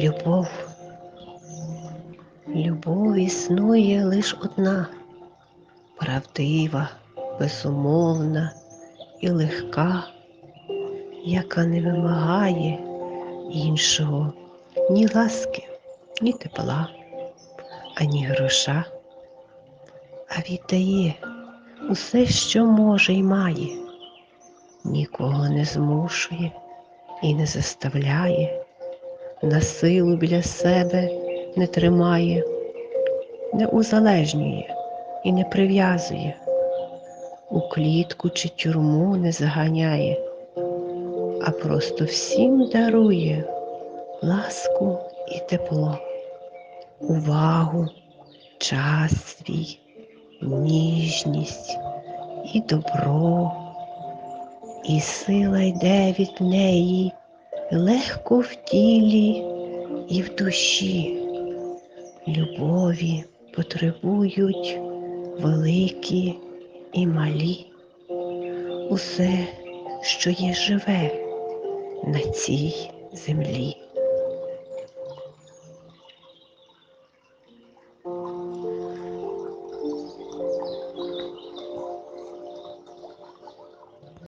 Любов. Любов існує лиш одна, правдива, безумовна і легка, яка не вимагає іншого. Ні ласки, ні тепла, ані гроша, а віддає усе, що може й має, нікого не змушує і не заставляє, на силу біля себе не тримає, не узалежнює і не прив'язує, у клітку чи тюрму не заганяє, а просто всім дарує ласку і тепло, увагу, час свій, ніжність і добро, і сила йде від неї легко в тілі і в душі. Любові потребують великі і малі. Усе, що є живе на цій землі.